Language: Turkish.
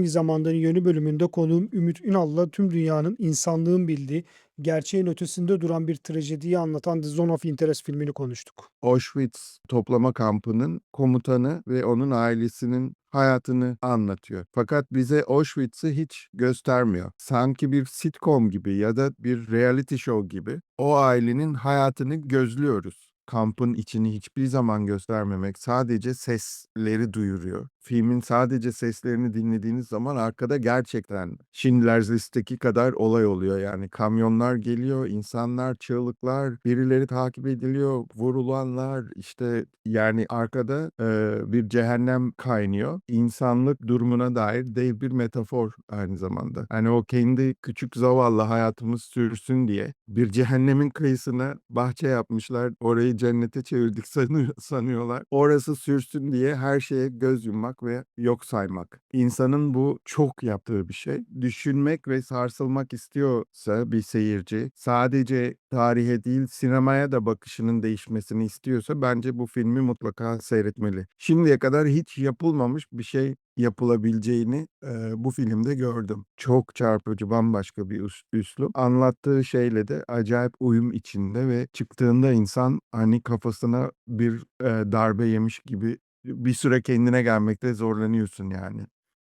Hangi Zamanların Yönü bölümünde konuğum Ümit Ünal'la tüm dünyanın insanlığın bildiği, gerçeğin ötesinde duran bir trajediyi anlatan The Zone of Interest filmini konuştuk. Auschwitz toplama kampının komutanı ve onun ailesinin hayatını anlatıyor. Fakat bize Auschwitz'i hiç göstermiyor. Sanki bir sitcom gibi ya da bir reality show gibi o ailenin hayatını gözlüyoruz. Kampın içini hiçbir zaman göstermemek, sadece sesleri duyuruyor. Filmin sadece seslerini dinlediğiniz zaman arkada gerçekten Schindler's List'teki kadar olay oluyor. Yani kamyonlar geliyor, insanlar, çığlıklar, birileri takip ediliyor, vurulanlar işte yani arkada eee, bir cehennem kaynıyor. İnsanlık durumuna dair dev bir metafor aynı zamanda. Hani o kendi küçük zavallı hayatımız sürsün diye bir cehennemin kıyısına bahçe yapmışlar. Orayı cennete çevirdik sanıyor, sanıyorlar. Orası sürsün diye her şeye göz yummak ve yok saymak. İnsanın bu çok yaptığı bir şey. Düşünmek ve sarsılmak istiyorsa bir seyirci sadece tarihe değil sinemaya da bakışının değişmesini istiyorsa bence bu filmi mutlaka seyretmeli. Şimdiye kadar hiç yapılmamış bir şey yapılabileceğini eee, bu filmde gördüm. Çok çarpıcı, bambaşka bir üs- üslup. Anlattığı şeyle de acayip uyum içinde ve çıktığında insan hani kafasına bir eee, darbe yemiş gibi bir süre kendine gelmekte zorlanıyorsun yani.